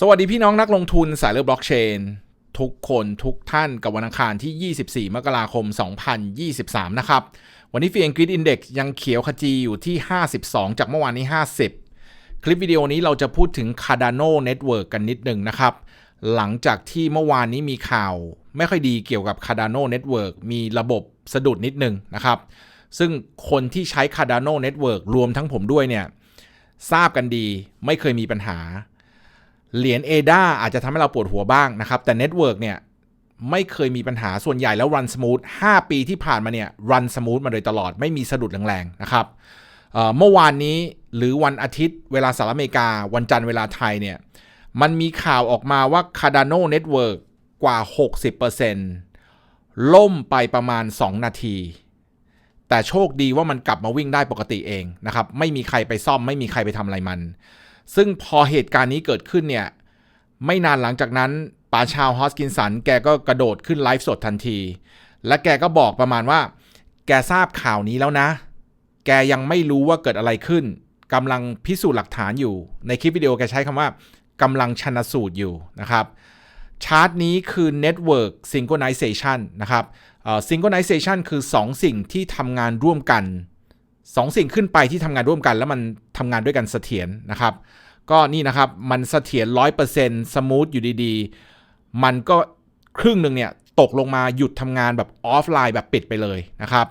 สวัสดีพี่น้องนักลงทุนสายเลือบล็อกเชน ทุกคนทุกท่านกับวันอังคารที่ 24 มกราคม 2023 นะครับ วันนี้ฟีเอ็นกริดอินเด็กซ์ยังเขียวขจีอยู่ที่ 52 จากเมื่อวานนี้ 50 คลิปวิดีโอนี้เราจะพูดถึง Cardano Network กันนิดหนึ่งนะครับ หลังจากที่เมื่อวานนี้มีข่าว ไม่ค่อยดีเกี่ยวกับ Cardano Network มีระบบสะดุดนิดหนึ่งนะครับ ซึ่งคนที่ใช้ Cardano Network รวมทั้งผมด้วยเนี่ยทราบกันดีไม่เคยมีปัญหา เหรียญ ADA อาจจะทำให้เราปวดหัวบ้างนะครับ แต่ Network เนี่ยไม่เคยมีปัญหาส่วนใหญ่แล้ว Run Smooth 5ปีที่ผ่านมาเนี่ย Run Smooth มาโดยตลอดไม่มีสะดุดแรงๆนะครับเเมื่อวานนี้หรือวันอาทิตย์เวลาสหรัฐอเมริกา วันจันทร์เวลาไทยเนี่ยมันมีข่าวออกมาว่า Cardano Network กว่า 60%ล่มไปประมาณ 2 นาที แต่โชคดีว่ามันกลับมาวิ่งได้ปกติเองนะครับ ไม่มีใครไปซ่อมไม่มีใครไปทำอะไรมัน ซึ่งพอเหตุการณ์นี้เกิดขึ้นเนี่ย ไม่นานหลังจากนั้นป๋าชาวฮอสกินสันแกก็กระโดดขึ้นไลฟ์สดทันที และแกก็บอกประมาณว่า แกทราบข่าวนี้แล้วนะ แกยังไม่รู้ว่าเกิดอะไรขึ้นกำลังพิสูจน์หลักฐานอยู่ ในคลิปวิดีโอแกใช้คำว่ากำลังชนสูตรอยู่นะครับชาร์ตนี้คือ Network Synchronization นะครับ Synchronization คือ 2 สิ่งที่ทำงานร่วมกันสองสิ่งขึ้นไปที่ทำงานร่วมกัน แล้วมัน ทำงานด้วยกันเสถียรนะครับ ก็นี่นะครับมันเสถียรร้อยเปอร์เซ็นต์สมูทอยู่ดีๆ มันก็ครึ่งหนึ่งเนี่ยตกลงมาหยุดทำงานแบบออฟไลน์แบบปิดไปเลยนะครับ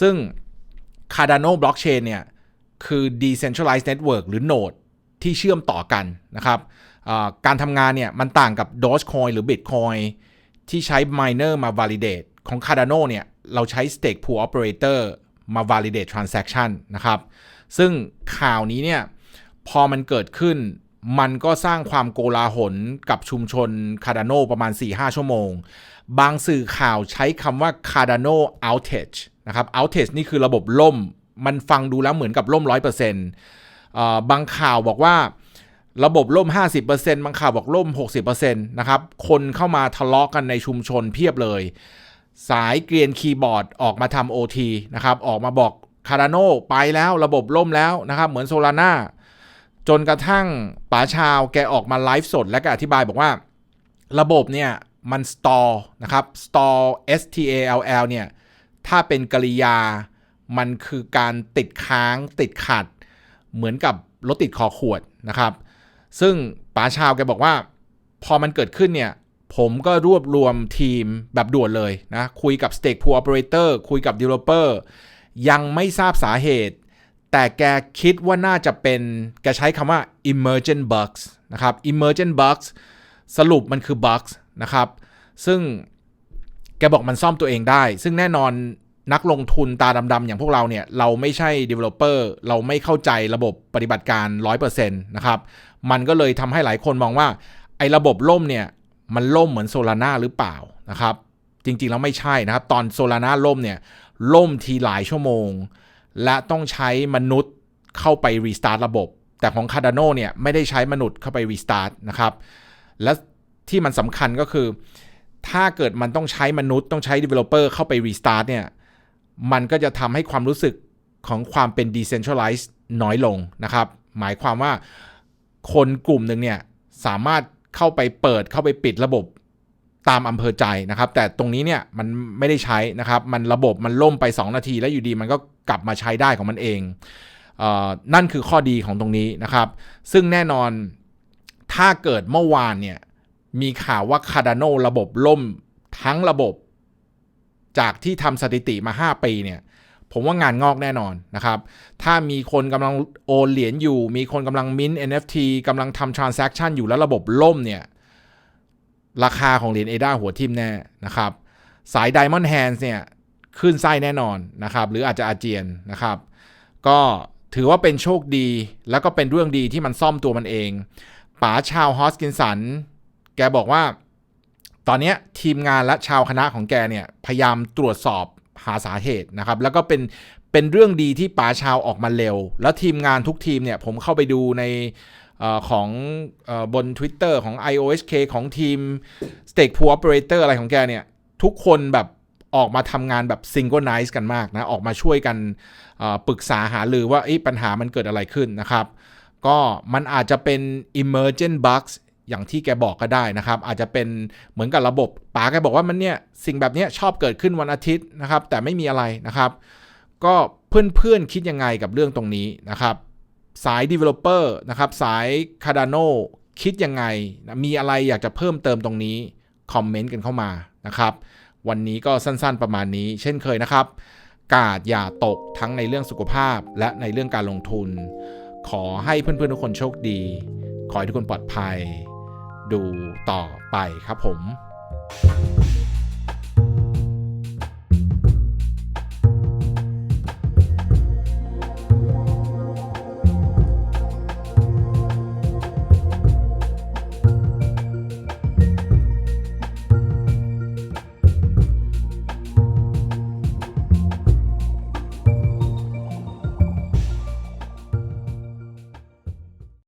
ซึ่ง Cardano Blockchain เนี่ยคือ decentralized network หรือ node ที่เชื่อมต่อกันนะครับการทำงานเนี่ยมันต่างกับ Dogecoin หรือ Bitcoin ที่ใช้ miner มา validate ของ Cardano เนี่ยเราใช้ stake pool operator มา validate transaction นะครับ ซึ่งข่าวนี้เนี่ยพอมันเกิดขึ้นมันก็สร้างความโกลาหลกับชุมชน Cardano ประมาณ 4-5 ชั่วโมง บางสื่อข่าวใช้คำว่า Cardano outage นะครับ outage นี่คือระบบล่ม มันฟังดูแล้วเหมือนกับล่ม 100%บางข่าวบอกว่าระบบล่ม 50%บางข่าวบอกล่ม 60%นะครับ คนเข้ามาทะเลาะกันในชุมชนเพียบเลย สายเกรียนคีย์บอร์ดออกมาทำ OT นะครับ ออกมาบอกคาร์ดโนไปแล้วระบบล่มแล้วนะครับ เหมือนโซลาร่าจนกระทั่งป๋าชาวแกออกมาไลฟ์สดและก็อธิบายบอกว่า ระบบเนี่ยมัน store นะครับ store S T A L L เนี่ย ถ้าเป็นกริยา มันคือการติดค้างติดขัด เหมือนกับรถติดคอขวดนะครับ ซึ่งป๋าชาวแกบอกว่า พอมันเกิดขึ้นเนี่ย ผมก็รวบรวมทีมแบบด่วนเลยนะ คุยกับ Stake Pool Operator คุยกับ Developer ยังไม่ทราบสาเหตุ แต่แกคิดว่าน่าจะเป็น แกใช้คำว่า emergent bugs นะครับ emergent bugs สรุปมันคือ bugs นะครับ ซึ่งแกบอกมันซ่อมตัวเองได้ ซึ่งแน่นอนนักลงทุนตาดำๆอย่างพวกเราเนี่ย เราไม่ใช่ developer เราไม่เข้าใจระบบปฏิบัติการ 100%นะครับ มันก็เลยทำให้หลายคนมองว่าไอ้ระบบล่มเนี่ย มันล่มเหมือนโซลาร่าหรือเปล่านะครับ จริงๆ แล้วไม่ใช่นะครับ ตอนโซลาร่าล่มเนี่ยล่มทีหลายชั่วโมง และต้องใช้มนุษย์เข้าไปรีสตาร์ทระบบ แต่ของ Cardano เนี่ยไม่ได้ใช้มนุษย์เข้าไปรีสตาร์ทนะครับ และที่มันสำคัญก็คือ ถ้าเกิดมันต้องใช้มนุษย์ต้องใช้ Developer เข้าไปรีสตาร์ทเนี่ยมันก็จะทำให้ความรู้สึกของความเป็น decentralized น้อยลงนะครับ หมายความว่าคนกลุ่มหนึ่งเนี่ยสามารถ เข้าไปเปิดเข้าไปปิดระบบตามอำเภอใจนะครับ แต่ตรงนี้เนี่ยมันไม่ได้ใช้นะครับ มันระบบมันล่มไป 2 นาที แล้วอยู่ดีมันก็กลับมาใช้ได้ของมันเองเออนั่นคือข้อดีของตรงนี้นะครับ ซึ่งแน่นอนถ้าเกิดเมื่อวานเนี่ยมีข่าวว่า Cardano ระบบล่มทั้งระบบ จากที่ทำสถิติมา 5 ปีเนี่ย ผมว่างานงอกแน่นอนนะครับ ถ้ามีคนกำลังโอนเหรียญอยู่ มีคนกำลังมิ้น NFT กำลังทำ transaction อยู่แล้วระบบล่มเนี่ย ราคาของเหรียญเอดาหัวทิมแน่นะครับ สาย Diamond Hands เนี่ยขึ้นไส้แน่นอนนะครับ หรืออาจจะอาเจียนนะครับ ก็ถือว่าเป็นโชคดี แล้วก็เป็นเรื่องดีที่มันซ่อมตัวมันเอง ป๋าชาวฮอสกินสัน แกบอกว่า ตอนนี้ทีมงานและชาวคณะของแกเนี่ย พยายามตรวจสอบ หาสาเหตุนะครับ แล้วก็เป็นเป็นเรื่องดีที่ป๋าชาวออกมาเร็ว แล้วทีมงานทุกทีมเนี่ยผมเข้าไปดูในอของอบน Twitter ของ IOSK ของทีม Stake Pool Operator อะไรของแกเนี่ย ทุกคนแบบออกมาทำงานแบบ synchronize กันมากนะ ออกมาช่วยกันปรึกษาหาหรือว่าปัญหามันเกิดอะไรขึ้นนะครับ ก็มันอาจจะเป็น emergent bugs อย่างที่แกบอกก็ได้นะครับ อาจจะเป็นเหมือนกับระบบป๋าแกบอกว่ามันเนี่ยสิ่งแบบเนี้ยชอบเกิดขึ้นวันอาทิตย์นะครับ แต่ไม่มีอะไรนะครับ ก็เพื่อนๆคิดยังไงกับเรื่องตรงนี้นะครับ สาย Developer นะครับสาย Cardano คิดยังไง มีอะไรอยากจะเพิ่มเติมตรงนี้คอมเมนต์กันเข้ามานะครับ วันนี้ก็สั้นๆประมาณนี้ เช่นเคยนะครับ กาดอย่าตกทั้งในเรื่องสุขภาพและในเรื่องการลงทุน ขอให้เพื่อนๆทุกคนโชคดี ขอให้ทุกคนปลอดภัย ดูต่อไปครับผม